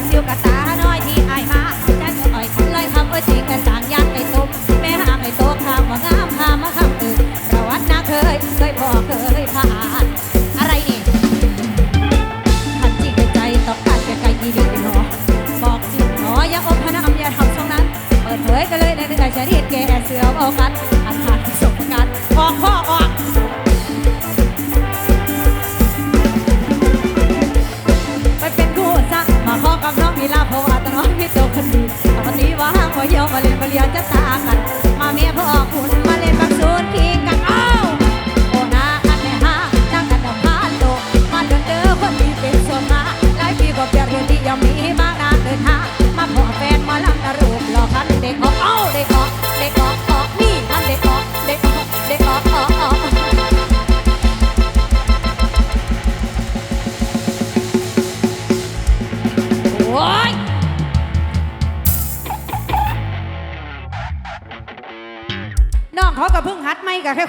macio, caçado.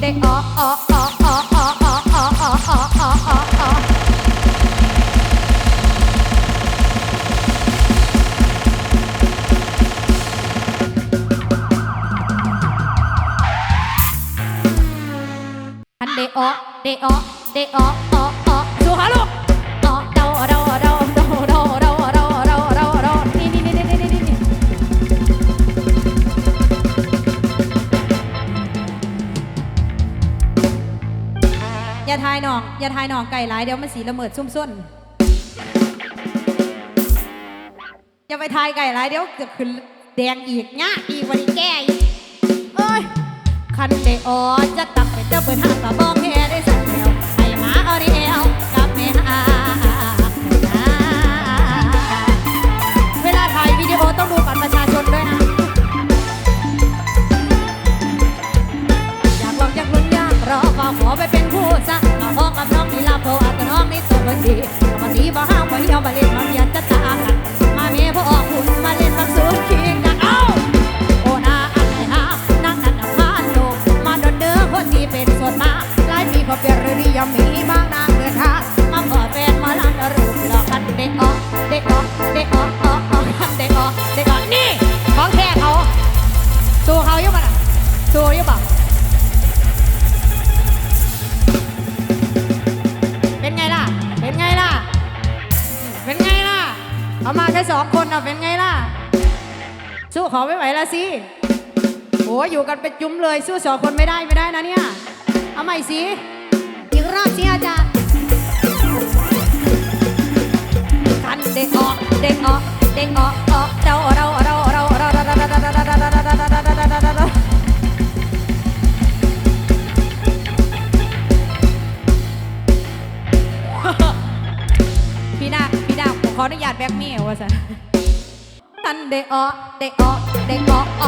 เดออออออออออออออออออเดอเดอเดอายน้อง อย่าทายน้องไก่หลายเดี๋ยวมันสีละเมิดซุ่มส้นอย่าไปทายไก่หลายเดี๋ยวจะขึ้นแดงอีกงะอีกวันนี้แก่อีกเอ้ยคันเดออจะตักไปเจ้าเปิดห้างกระบอก พราะว่าตัวน้องนี่ตัวคนดีบ่ห้ามบ่เหี่ยวมาเล่นมาเรียนจะตากันมาเมียพ่อออกหุ่นมาเล่นบักซูนขี้กันเอ้าโอ้นาอันไหนฮะนั่งนันนับพาโลกมาโดนเด้อคนที่เป็นส่วนมาหลายปีพอเปลี่ยนเรื่องนี้ยังมีบางนางเดินทางมาขอแฟนมาลังรูปหลอกกันเด็กออกเด็กออกเด็กออกออกออกเด็กออกเด็กออกนี่ของแท้เขาสู้เขาอยู่ปะน่ะสู้อยู่ปะ เอามาแค่สองคนอะเป็นไงล่ะ สู้เขาไม่ไหวแล้วสิโอ้อยู่กันเป็นจุ้มเลยสู้สองคนไม่ได้ไม่ได้นะเนี่ย เอาใหม่สิอีกรอบสิอาจารย์กันเด็กออกเด็กออกเด็กออกออกเราเราเราเราเราเราเราเราเราเราเรา ขออนุญาตแบ็กเมลว่าสันตันเดออเดออเดอออออออ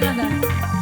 Canada.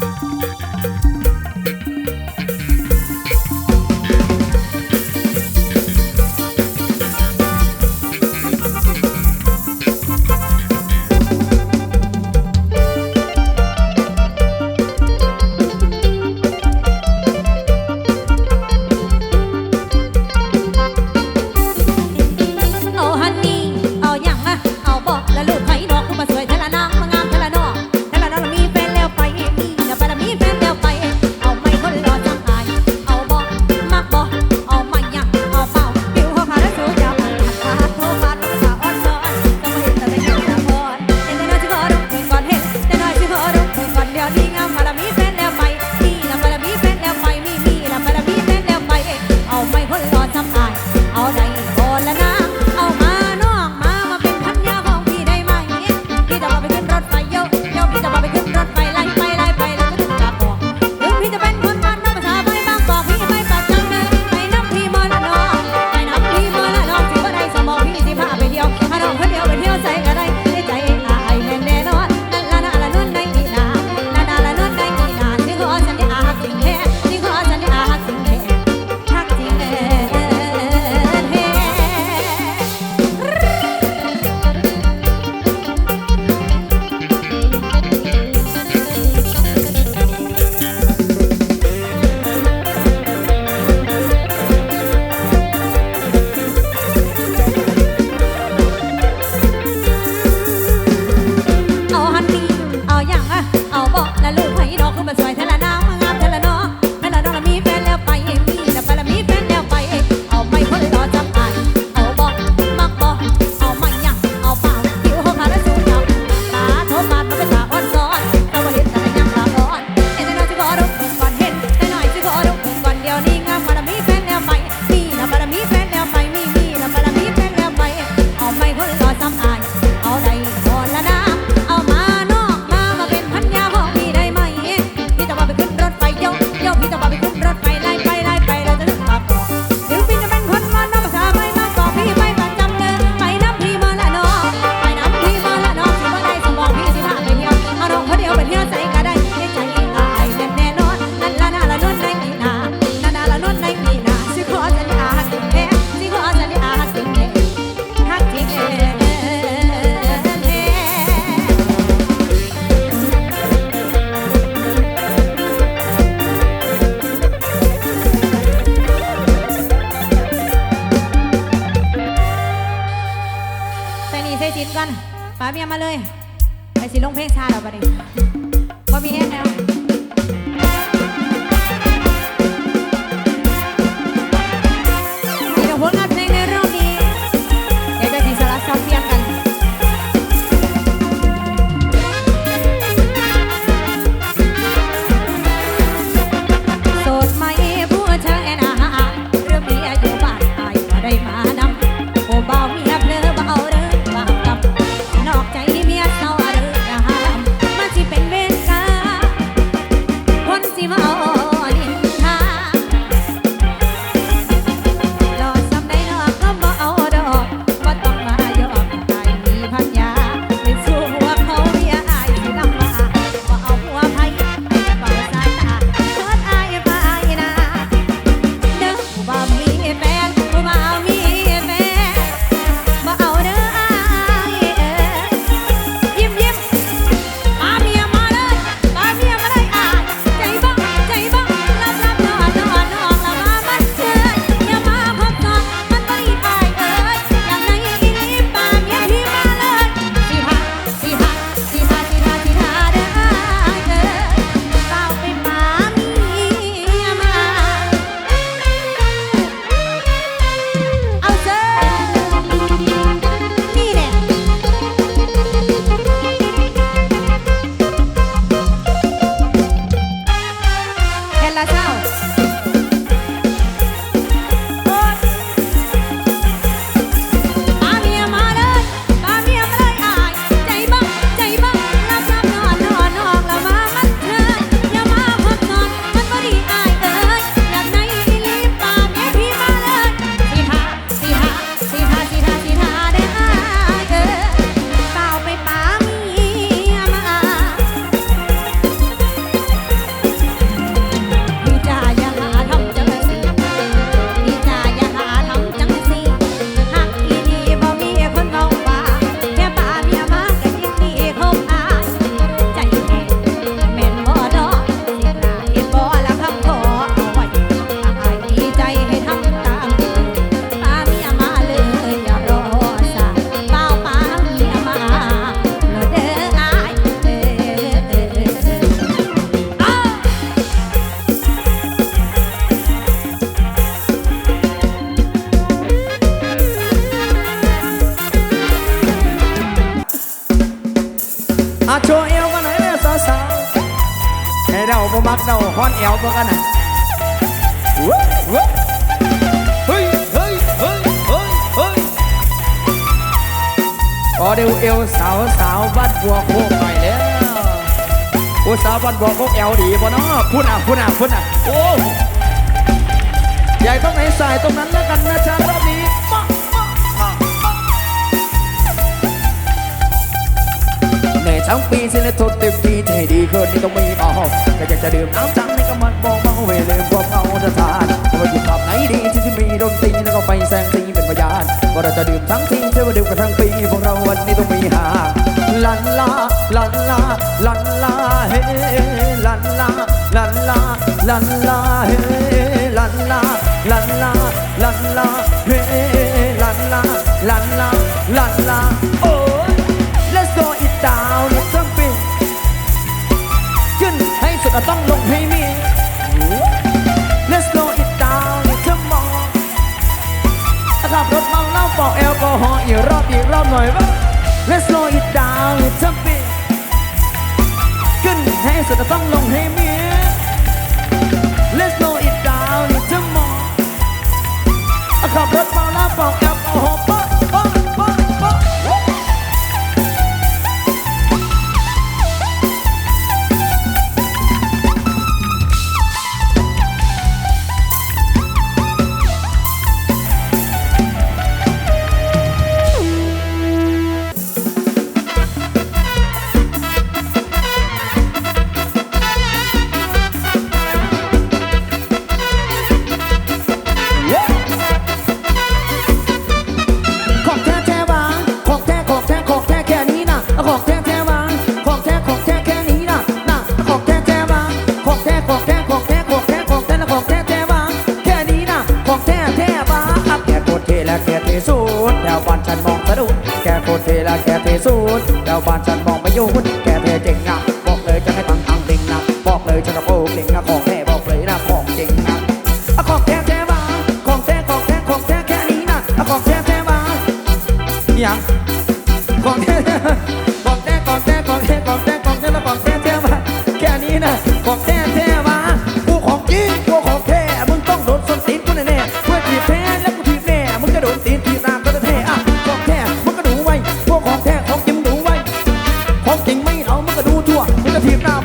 วันบอกพวกเอลดีบ่เนาะพุ่นอะพุ่นอะพุ่นอะโอ้ยใหญ่ต้องไหนสายตรงนั้นแล้วกันนะจ๊ะรอบนี้ในทั้งปีสิเลทดเต็มที่ให้ดีขึ้นนี่ต้องมีบอก็อยากจะดื่มน้ำจังในกำมันบอกเมาเวลืมความเมาจะทานว่าอยู่ขับไหนดีที่จะมีดนตรีแล้วก็ไฟแสงสีเป็นพยาน เราจะดื่มทั้งทีเที่ยวดื่มกันทั้งปีพวกเราวันนี้ต้องมีหาลันลาลันลาลันลาเฮลันลาลันลาลันลาเฮลันลาลันลาลันลาเฮลันลาลันลาลันลาโอ้ let's go it down เรื่องต้งปีขึ้นให้สุดต้องลงให้มี let's go it down เรื่องมองขับรถ องแอลกอฮอล์อีกรอบอีกรอบหน่อยว่า Let's slow it down ทำไปขึ้นให้สุดต้องล ทั่วมึงจะถีบหน้า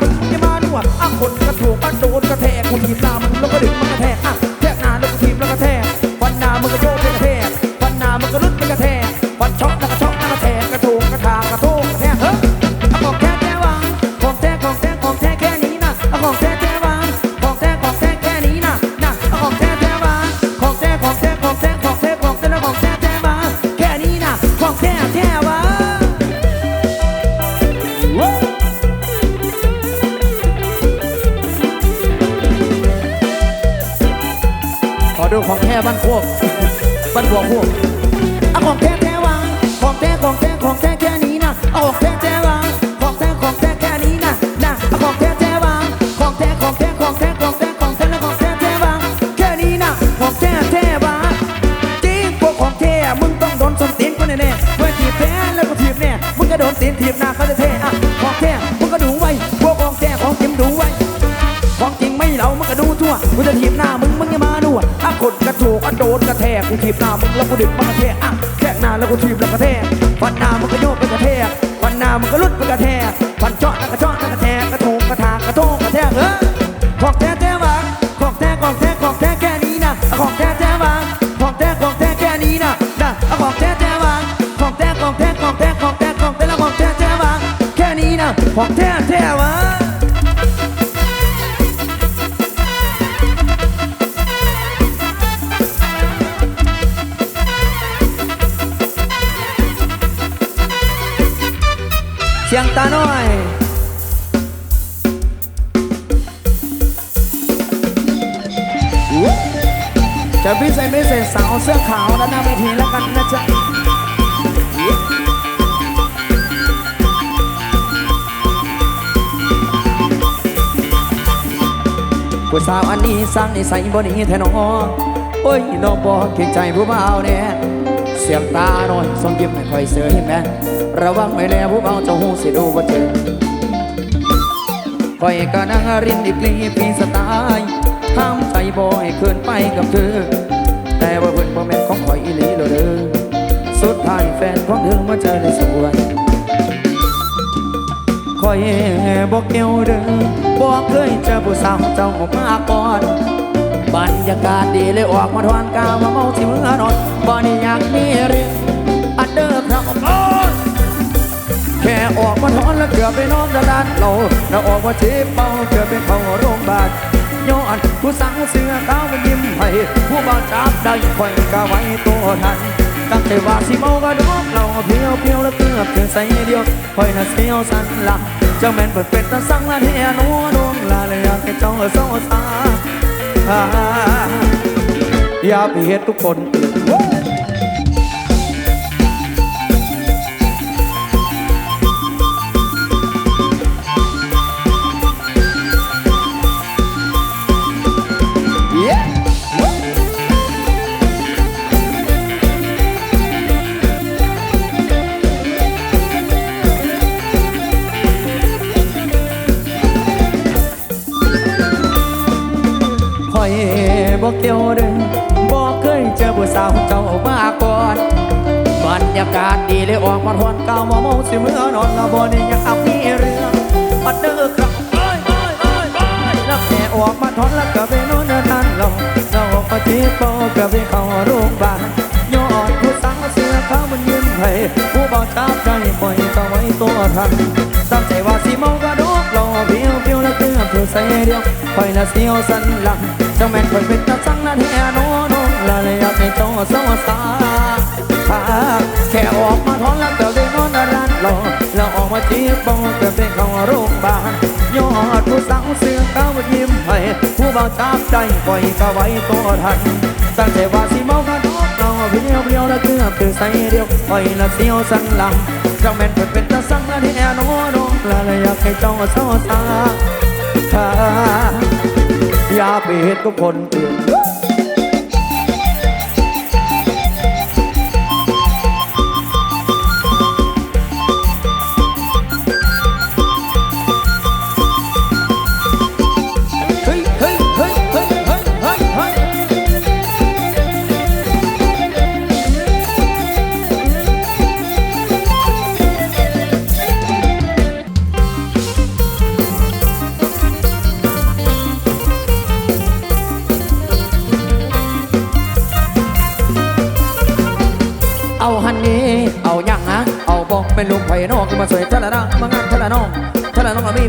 มึงอย่ามา กูจะถีบหน้ามึงมึงอย่ามาดูอะอะกดกระถูกอะโดนกระแทกกูถีบหน้ามึงแล้วกูดึงมันกระแทกอะแทกหน้าแล้วกูถีบแล้วกระแทกฟันหน้ามึงก็โยกไปกระแทกฟันหน้ามึงก็ลุดไปกระแทกฟันเจาะแล้วก็เจาะแล้วกระแทกกระถูกกระทากกระโทกกระแทกเออของแท้แท้วางของแท้ของแท้ของแท้แค่นี้นะอะของแท้แท้วางของแท้ของแท้แค่นี้นะนะอะของแท้แท้วางของแท้ของแท้ของแท้ของแท้ของแท้แล้วของแท้แท้วางแค่นี้นะของแท้แท้วาง จะพิเศษพิเศษสาวเสื้อขาวด้านหน้าเวทีแล้วกันนะจ๊ะผู้สาวอันนี้สร้างนิสัยบ่ดีแท้น้องโอ้ยน้องบอกเก่งใจผู้บ่าวแน่เสียงตาหน่อยส่งยิ้มให้คอยเสยแม่ระวังไว้แล้วผู้บ่าจะหูสิดูบ่เจอคอยก็นั่งรินดิบลีปีสไตล์ ห้ามใจบ่ให้เกินไปกับเธอ แต่ว่าเพิ่นบ่แม่นของคอยอีหลีเลยเด้อสุดท้ายแฟนของเธอมาเจอในสวนคอยบอกเกี่ยวเด้อบอกเคยเจอผู้สาวเจ้ามาก่อน บรรยากาศดีเลยออกมาทวนกาวมาเมาที่เมืองนอนบ่ได้อยากมีเรื่องอันเดอร์ครับโอ้ยแค่ออกมาทอนแล้วเกือบไปนอนด้านเราแล้วออกมาจีบเบาเกือบไปเข้าโรงพยาบาล ย้อนผู้สั่งเสื้อขาวมันยิ้มให้ผู้บ่าวจับได้คอยกะไว้ตัวทันตั้งแต่ว่าสิเมากระดกเราเพียวเพียวแล้วเกือบถึงใส่เดียวคอยน่ะเสียวสันหลังเจ้าแม่นเปิดเป็นตาสั่งละเทียนัวดวงลาเลยอยากให้เจ้าเศร้าสาอ่าอย่าไปเฮ็ดทุกคน เกี่ยวเด้อบอกเคยเจอผู้สาวเจ้ามาก่อนบรรยากาศดีเลยออกมาทวนเก่ามาเมาสิเมื่อนอนละบ่ได้อยากมีเรื่องอันเดอครับเอ้ยเอ้ยเอ้ยเอ้ยแล้วแค่ออกมาทอนแล้วก็ไปนอนนั่นเราเราออกมาจีบเบาก็ไปเข้าโรงพยาบาลย้อนผู้สาวเสื้อขาวมันยิ้มให้ผู้บ่าวจับใจปล่อยก็ไว้ตัวทันตั้งใจว่าสิเมากระดกเราเพียวเพียวแล้วเกือบเธอใส่เดียวคอยน่ะเสียวสันหลัง จ้าแม่นคนเป็นตาสังนั่นแห่โนโนละเลยอยากให้เจ้าสวสาแค่ออกมาทอนแล้วก็ได้นอนร้านรอแล้วออกมาจีบบอกก็ได้เข้าโรงพยาบาลยอดผู้สาวเสื้อขาวยิ้มให้ผู้บ่าวจับใจปล่อยก็ไว้ตัวทันตั้งใจว่าสิเมากระดกเราเพียวเพียวแล้วเกือบคือใส่เดียวปล่อยละเสียวสันหลังเจ้าแม่นเพิ่นเป็นตาสั่งละที่แอโนโนละเลยอยากให้เจ้าเศร้าซาถ้า อย่าไปเห็นกับคนอื่น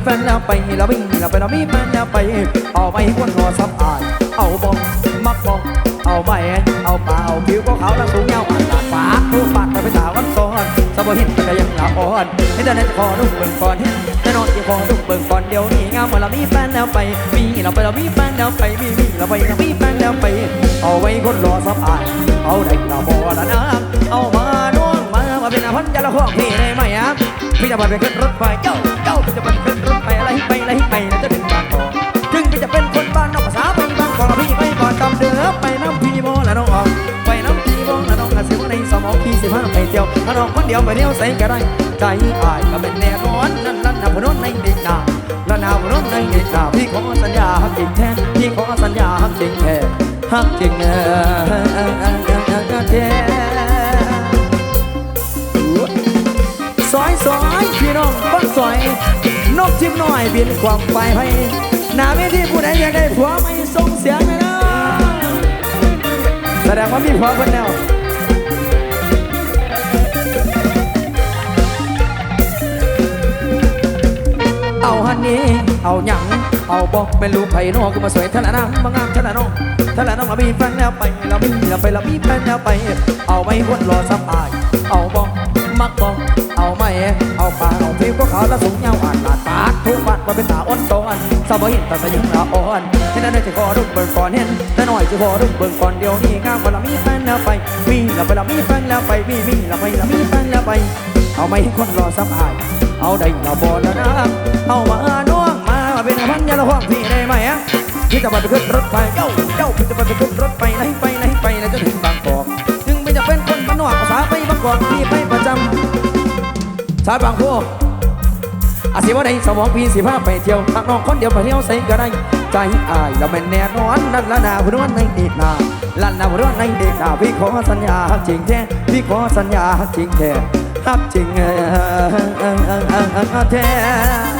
แฟนแล้วไปเราวิ่งเราไปเรามีแฟนแล้วไป เอาไปให้คนรอสับอาย เอาบอกมักบอกเอาไปเอาเปล่าผิวก็ขาวแล้วสูงเงาปากตาปากผู้ปากไปสาววันก่อนสบหินแต่ยังหลับอ่อนให้แต่ในคอดุ้งเบิ่งก่อนแน่นอนที่คอดุ้งเบิ่งก่อนเดี๋ยวนี้เงาเมื่อเรามีแฟนแล้วไป มีเราไปเรามีแฟนแล้วไป มีมีเราไปเรามีแฟนแล้วไป เอาไว้คนรอสับอายเอาได้เราบอละนะเอามาน้องมามาเป็นอาพันยาละห้องพี่ได้ไหมอะพี่จะมาไปขึ้นรถไฟเจ้าเจ้าพี่จะมาขึ้น เที่ยวถ้าน้องคนเดียวไปเที่ยวใส่ก็ได้ใจอายก็เป็นแน่นอนนั่นนั่นนะพนนในเด็กนาละนาวพนนในเด็กนาพี่ขอสัญญาฮักจริงแท้พี่ขอสัญญาฮักจริงแท้ฮักจริงแท้ซอยซอยพี่น้องบ้านซอยนกจิ้มน้อยบินความไปให้หน้าเวทีผู้ใดอยากได้ผัวไม่ส่งเสียงเลยนะแสดงว่ามีผัวคนแล้ว เอาฮันนี่เอาหยังเอาบอกเป็นลูกไผ่นอกก็มาสวยทะละน้ำมางามทะละน้องทะละน้องเรามีแฟนแล้วไปเรามีเราไปเรามีแฟนแล้วไป เอาไว้วนรอสับอาย เอาบอกมักบอกเอาไม่เอาปากเอาผิวก็ขาวแล้วสูงเงาอ่านลาดปากทุกบัดมาเป็นตาอ้อนตอนสาวบ่เห็นแต่สยิงละอ่อนที่นั่นจะขอรุกเบิ่งก่อนเห็นแต่หน่อยจะขอรุกเบิ่งก่อนเดี๋ยวนี้งามว่าเรามีแฟนแล้วไปมีเราไปเรามีแฟนแล้วไปมีมีเราไปเรามีแฟนแล้วไป เอาไม่คนรอสับอาย เอาได้เราบอแล้วนะเอามาน้องมาเป็นพันยาละห้องพี่ได้ไหมอะพี่จะไปขึ้นรถไฟเจ้าเจ้าพี่จะไปขึ้นรถไฟไหนไปไหนไปแล้วจะถึงบางกอกถึงไม่จะเป็นคนบ้านนอกภาษาไปบางกอกพี่ไปประจำชาบางพวกอาศิว่าในสมองพี่สิพาไปเที่ยวทักน้องคนเดียวไปเที่ยวใส่ก็ได้ใจอายเราเป็นแน่นอนนั่นละนาพูดว่าในเด็กนาลันนาพูดว่าในเด็กนาพี่ขอสัญญาจริงแท้พี่ขอสัญญาจริงแท้ ฮักจริงออเออเออเออเออแท้